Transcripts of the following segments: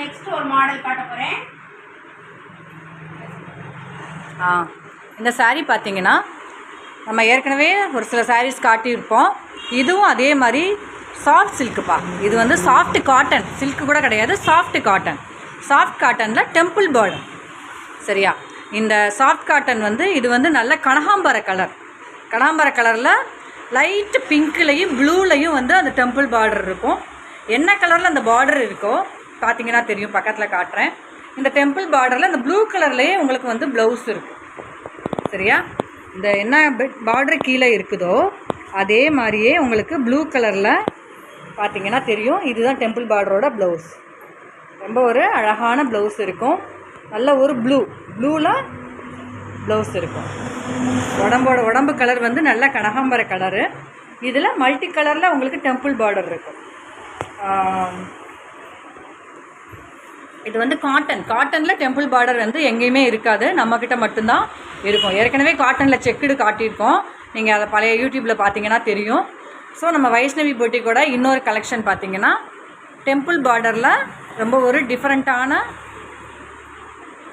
Next ஒரு model காட்ட போகிறேன் ஆ இந்த saree பார்த்தீங்கன்னா நம்ம ஏற்கனவே ஒரு சில சாரீஸ் காட்டியிருப்போம். இதுவும் அதே மாதிரி சாஃப்ட் சில்க்குப்பா இது வந்து சாஃப்ட் காட்டன் சில்க்கு கூட கிடையாது சாஃப்ட் காட்டன் சாஃப்ட் காட்டனில் டெம்பிள் பார்டர் சரியா? இந்த சாஃப்ட் காட்டன் வந்து இது வந்து நல்ல கனகாம்பர கலர் கனகாம்பர கலரில் லைட்டு பிங்க்லேயும் ப்ளூலையும் வந்து அந்த டெம்பிள் பார்டர் இருக்கும். என்ன கலரில் அந்த பார்டர் இருக்கோ பார்த்தீங்கன்னா தெரியும் பக்கத்தில் காட்டுறேன். இந்த டெம்பிள் பார்டரில் இந்த ப்ளூ கலர்லேயே உங்களுக்கு வந்து ப்ளவுஸ் இருக்கும் சரியா? இந்த என்ன பார்டர் கீழே இருக்குதோ அதே மாதிரியே உங்களுக்கு ப்ளூ கலரில் பார்த்தீங்கன்னா தெரியும். இதுதான் டெம்பிள் பார்டரோட ப்ளவுஸ் ரொம்ப ஒரு அழகான ப்ளவுஸ் இருக்கும். நல்ல ஒரு ப்ளூ ப்ளூவில் ப்ளவுஸ் இருக்கும். உடம்போட உடம்பு கலர் வந்து நல்ல கனகாம்பர கலரு இதில் மல்டி கலரில் உங்களுக்கு டெம்பிள் பார்டர் இருக்கும். இது வந்து காட்டன் காட்டனில் டெம்பிள் பார்டர் வந்து எங்கேயுமே இருக்காது. நம்மக்கிட்ட மட்டும்தான் இருக்கும். ஏற்கனவே காட்டனில் செக்குடு காட்டியிருக்கோம். நீங்கள் அதை பழைய யூடியூப்பில் பார்த்தீங்கன்னா தெரியும். ஸோ நம்ம வைஷ்ணவி பொட்டிக்கோட இன்னொரு கலெக்ஷன் பார்த்தீங்கன்னா டெம்பிள் பார்டரில் ரொம்ப ஒரு டிஃப்ரெண்ட்டான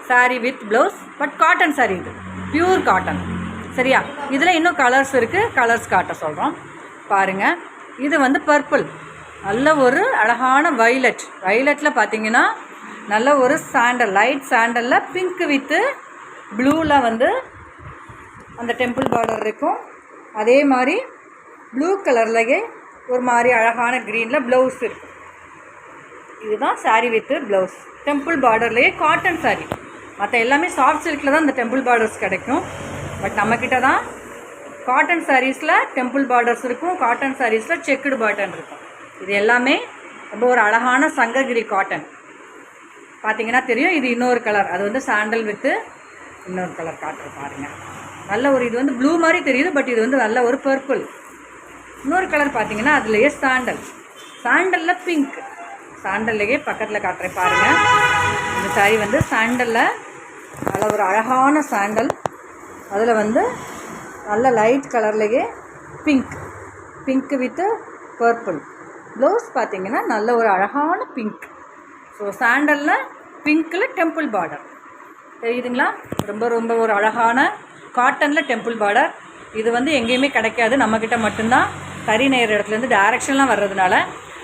sari with blouse but cotton sari இது. பியூர் காட்டன் சரியா? இதில் இன்னும் கலர்ஸ் இருக்குது கலர்ஸ் காட்ட சொல்கிறோம் பாருங்கள் இது வந்து பர்பிள் நல்ல ஒரு அழகான வைலட் வைலட்டில் பார்த்தீங்கன்னா நல்ல ஒரு சாண்டல் லைட் சாண்டலில் பிங்க் வித்து ப்ளூவில் வந்து அந்த டெம்பிள் பார்டர் இருக்கும். அதே மாதிரி ப்ளூ கலர்லேயே ஒரு மாதிரி அழகான க்ரீனில் ப்ளவுஸ் இருக்கும். இதுதான் சாரீ வித்து ப்ளவுஸ் டெம்பிள் பார்டர்லேயே காட்டன் சாரீ மற்ற எல்லாமே சாஃப்ட் சில்கில் தான் இந்த டெம்பிள் பார்டர்ஸ் கிடைக்கும். பட் நம்மக்கிட்ட தான் காட்டன் சாரீஸில் டெம்பிள் பார்டர்ஸ் இருக்கும் காட்டன் சாரீஸில் செக்குடு பாட்டன் இருக்கும். இது எல்லாமே ரொம்ப ஒரு அழகான சங்ககிரி காட்டன் பார்த்தீங்கன்னா தெரியும். இது இன்னொரு கலர் அது வந்து சாண்டல் வித்து இன்னொரு கலர் காட்டுற பாருங்கள் நல்ல ஒரு இது வந்து ப்ளூ மாதிரி தெரியுது பட் இது வந்து நல்ல ஒரு பர்பிள் இன்னொரு கலர் பார்த்தீங்கன்னா அதுலேயே சாண்டல் சாண்டலில் பிங்க் சாண்டல்லையே பக்கத்தில் காட்டுறேன் பாருங்கள் இந்த சாரி வந்து சாண்டலில் நல்ல ஒரு அழகான சாண்டல் அதில் வந்து நல்ல லைட் கலர்லேயே pink pink with purple blouse பார்த்தீங்கன்னா நல்ல ஒரு அழகான பிங்க் ஸோ சாண்டலில் பிங்க்கில் டெம்பிள் பார்டர். தெரியுதுங்களா? ரொம்ப ரொம்ப ஒரு அழகான காட்டனில் டெம்பிள் பார்டர். இது வந்து எங்கேயுமே கிடைக்காது. நம்மக்கிட்ட மட்டும்தான். தறி நெய்கிற இடத்துலேருந்து டேரெக்ஷன்லாம் வர்றதுனால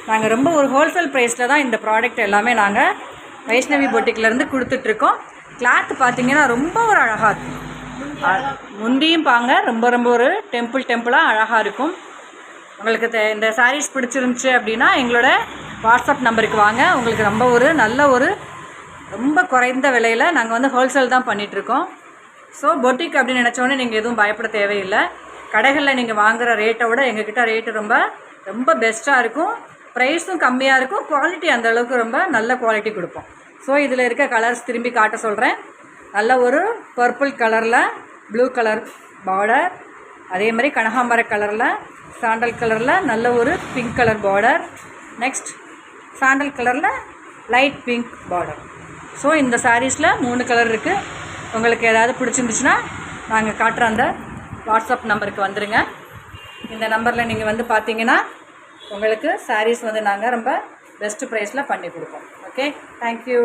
நாங்கள் ரொம்ப ஒரு ஹோல்சேல் ப்ரைஸில் தான் இந்த ப்ராடக்ட் எல்லாமே நாங்கள் வைஷ்ணவி பொட்டிக்கிலேருந்து கொடுத்துட்ருக்கோம். கிளாத் பார்த்தீங்கன்னா ரொம்ப ஒரு அழகாக இருக்கும். முந்தியும் பாங்க ரொம்ப ரொம்ப ஒரு டெம்பிள் டெம்பிளாக அழகாக இருக்கும். உங்களுக்கு இந்த சாரீஸ் பிடிச்சிருந்துச்சு அப்படின்னா எங்களோட வாட்ஸ்அப் நம்பருக்கு வாங்க. உங்களுக்கு ரொம்ப ஒரு நல்ல ஒரு ரொம்ப குறைந்த விலையில் நாங்கள் வந்து ஹோல்சேல் தான் பண்ணிகிட்ருக்கோம் ஸோ பொட்டிக் அப்படின்னு நினச்சோடனே நீங்கள் எதுவும் பயப்பட தேவையில்லை. கடைகளில் நீங்கள் வாங்குகிற ரேட்டை விட எங்ககிட்ட ரேட்டு ரொம்ப ரொம்ப பெஸ்ட்டாக இருக்கும். ப்ரைஸும் கம்மியாக இருக்கும். குவாலிட்டி அந்த அளவுக்கு ரொம்ப நல்ல குவாலிட்டி கொடுப்போம். ஸோ இதில் இருக்க கலர்ஸ் திரும்பி காட்ட சொல்கிறேன் நல்ல ஒரு பர்பிள் கலரில் ப்ளூ கலர் பார்டர் அதே மாதிரி கனகாம்பர கலரில் சாண்டல் கலரில் நல்ல ஒரு pink colour border next sandal கலரில் லைட் பிங்க் பார்டர் ஸோ இந்த சாரீஸில் மூணு கலர் இருக்குது உங்களுக்கு ஏதாவது பிடிச்சிருந்துச்சுன்னா நாங்கள் காட்டுற அந்த வாட்ஸ்அப் நம்பருக்கு வந்துடுங்க இந்த நம்பரில் நீங்கள் வந்து பார்த்தீங்கன்னா உங்களுக்கு சாரீஸ் வந்து நாங்கள் ரொம்ப பெஸ்ட் ப்ரைஸில் பண்ணி கொடுப்போம். Okay thank you